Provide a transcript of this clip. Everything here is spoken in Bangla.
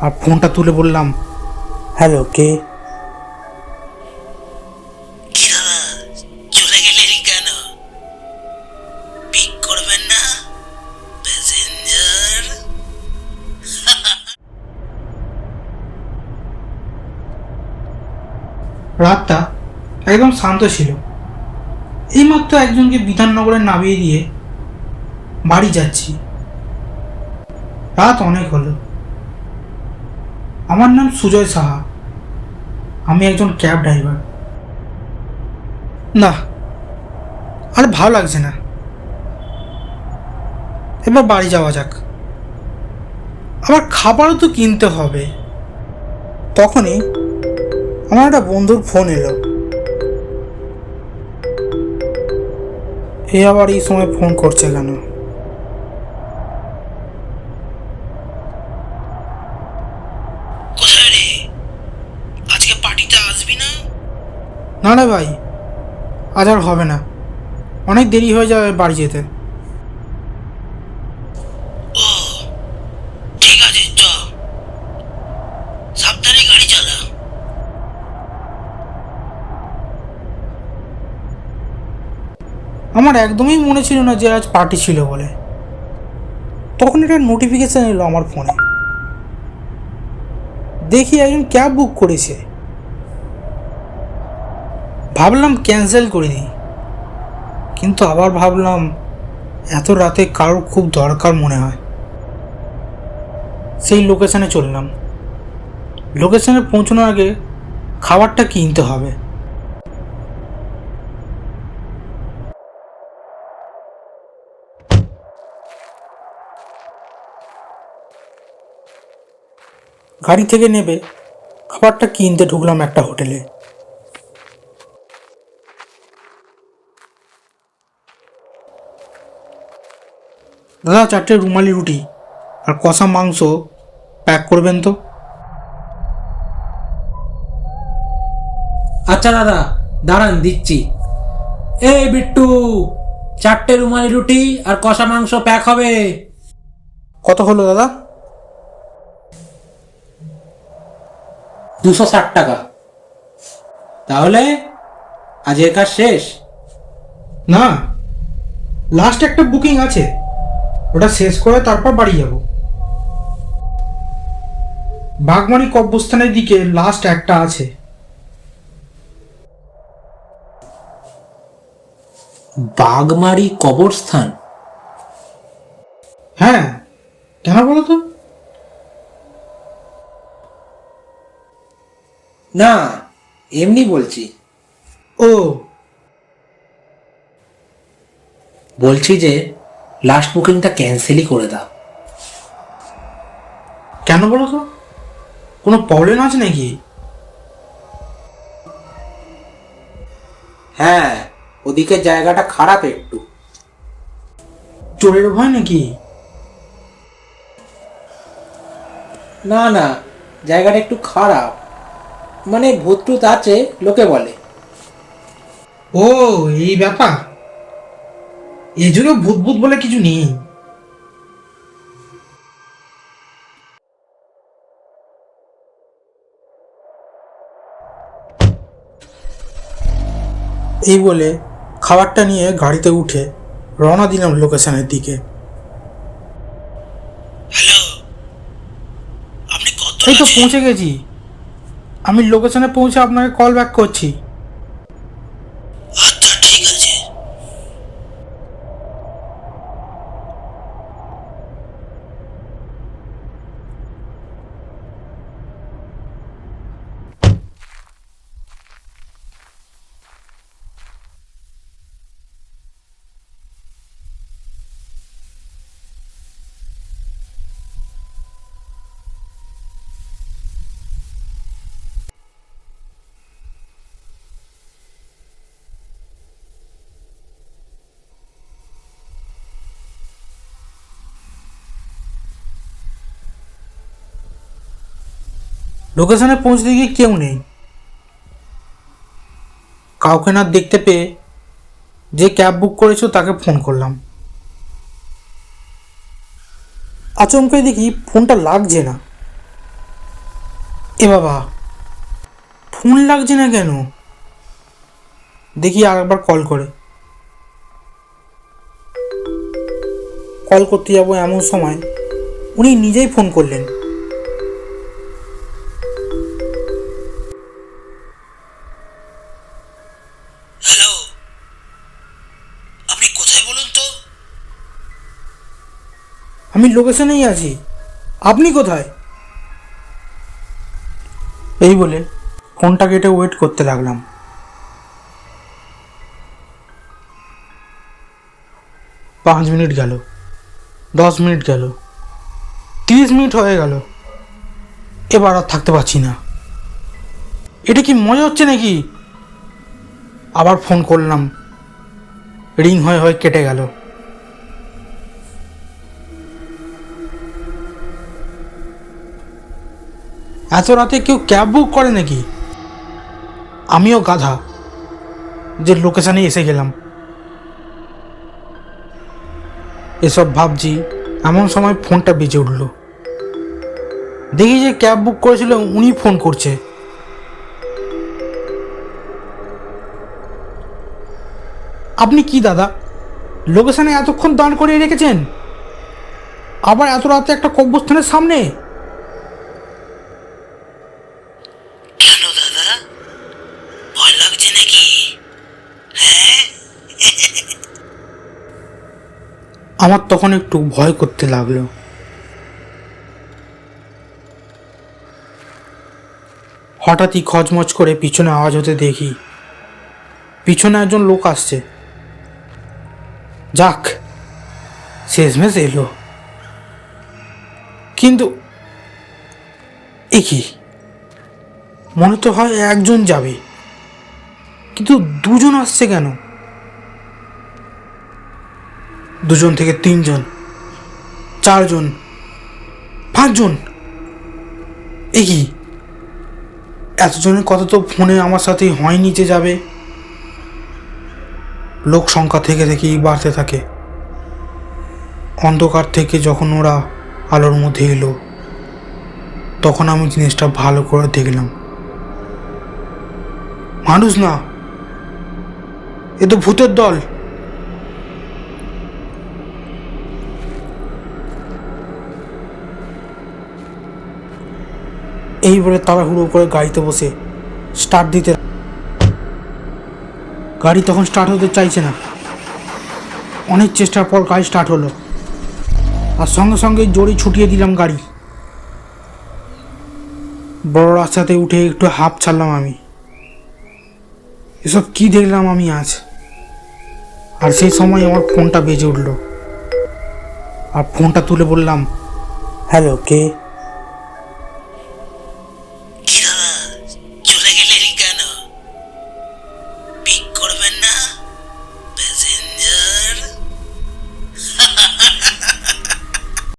আর ফোনটা তুলে বললাম হ্যালো কে? রাতটা একদম শান্ত ছিল। এইমাত্র একজনকে বিধাননগরে নামিয়ে দিয়ে বাড়ি যাচ্ছি। রাত অনেক হলো। আমার নাম সুজয় সাহা। আমি একজন ক্যাব ড্রাইভার। না, আর ভালো লাগছে না। এবার বাড়ি যাওয়া যাক। আবার খাবারও তো কিনতে হবে। তখনই আমার একটা বন্ধুর ফোন এলো। এ আবার এই সময় ফোন করছে কেন কোথায় রে আজকে পার্টিতে আসবি না না না ভাই আজ আর হবে না। অনেক দেরি হয়ে যাবে বাড়ি যেতে। ঠিক আছে চ। সাবধানে গাড়ি চালা। আমার একদমই মনে ছিল না যে আজ পার্টি ছিল বলে। তখন একটা নোটিফিকেশান এলো আমার ফোনে দেখি একজন ক্যাব বুক করেছে। ভাবলাম ক্যান্সেল করে দিই। কিন্তু আবার ভাবলাম এত রাতে কারোর খুব দরকার মনে হয়। সেই লোকেশানে চললাম। লোকেশানে পৌঁছানোর আগে খাবারটা কিনতে হবে। গাড়ি থেকে নেবে, খাবারটা কিনতে ঢুকলাম একটা হোটেলে। দাদা চারটে রুমালি রুটি আর কষা মাংস প্যাক করবেন তো? আচ্ছা দাদা দাঁড়ান দিচ্ছি। এই বিট্টু চারটে রুমালি রুটি আর কষা মাংস প্যাক হবে। কত হলো দাদা? দুশো ষাট টাকা। তাহলে আজকের কাজ শেষ? না লাস্ট একটা বুকিং আছে। ওটা শেষ করে তারপর বাড়ি যাব। বাগমারি কব্রস্থানের দিকে লাস্ট একটা আছে। বাগমারি কবরস্থান? হ্যাঁ কেন বলো তো? না এমনি বলছি। ও। বলছি যে লাস্ট বুকিংটা ক্যান্সেলই করে দাও। কেন বলো তো? কোনো প্রবলেম আছে নাকি? হ্যাঁ ওদিকে জায়গাটা খারাপ একটু। চোরের ভয় নাকি? না না জায়গাটা একটু খারাপ। মানে ভূতটুত আছে লোকে বলে। ও এই ব্যাপার? এই যুগে ভূত ভূত বলে কিছু নেই। এই বলে খাবারটা নিয়ে গাড়িতে উঠে রওনা দিলাম লোকেশনের দিকে। হ্যালো এই তো পৌঁছে গেছি। আমি লোকেশনে পৌঁছে আপনাকে কল ব্যাক করছি আচ্ছা ঠিক আছে লোকেশনে পৌঁছতে গিয়ে কেউ নেই। কাউকে না দেখতে পেয়ে যে ক্যাব বুক করেছ তাকে ফোন করলাম। আচমকে দেখি ফোনটা লাগছে না। এ বাবা, ফোন লাগছে না কেন? দেখি আরেকবার কল করে। কল করতে যাব এমন সময় উনি নিজেই ফোন করলেন। আমি লোকেশনেই আছি। আপনি কোথায়? এই বলে ফোনটা কেটে ওয়েট করতে লাগলাম। পাঁচ মিনিট গেল, দশ মিনিট গেল, তিরিশ মিনিট হয়ে গেল। এবার আর থাকতে পারছি না। এটা কি মজা হচ্ছে নাকি? আবার ফোন করলাম। রিং হয়ে হয়ে কেটে গেল। এত রাতে কেউ ক্যাব বুক করে নাকি? আমিও গাধা যে লোকেশানে এসে গেলাম। এসব ভাবছি এমন সময় ফোনটা বেজে উঠল। দেখি যে ক্যাব বুক করেছিল উনি ফোন করছে। আপনি কি দাদা? লোকেশানে এতক্ষণ দাঁড় করিয়ে রেখেছেন? আবার এত রাতে একটা কব্যস্থানের সামনে কেন দাদা ভয় লাগছে নাকি হ্যাঁ আমার তখন একটু ভয় করতে লাগল। হঠাৎই খচমচ করে পিছনে আওয়াজ হতে দেখি, পিছনে একজন লোক আসছে। যাক, শেষমেশ এলো। কিন্তু একই মনে তো হয় একজন যাবে। কিন্তু দুজন আসছে কেন? দুজন থেকে তিনজন, চারজন, পাঁচজন। এ কি? এতজনের কথা তো ফোনে আমার সাথে হয়নি যে যাবে। লোক সংখ্যা থেকে থেকেই বাড়তে থাকে। অন্ধকার থেকে যখন ওরা আলোর মধ্যে এলো, তখন আমি জিনিসটা ভালো করে দেখলাম। মানুষ না, এ তো ভূতের দল। এই বলে তাড়াহুড়ো করে গাড়িতে বসে স্টার্ট দিতে গাড়ি তখন স্টার্ট হতে চাইছে না। অনেক চেষ্টার পর গাড়ি স্টার্ট হলো। আর সঙ্গে সঙ্গে জোরে ছুটিয়ে দিলাম গাড়ি। বড় রাস্তাতে উঠে একটু হাফ ছাড়লাম আমি। এসব কি দেখলাম আমি আজ? আর সেই সময় আমার ফোনটা বেজে উঠল। আর ফোনটা তুলে বললাম, হ্যালো, কে?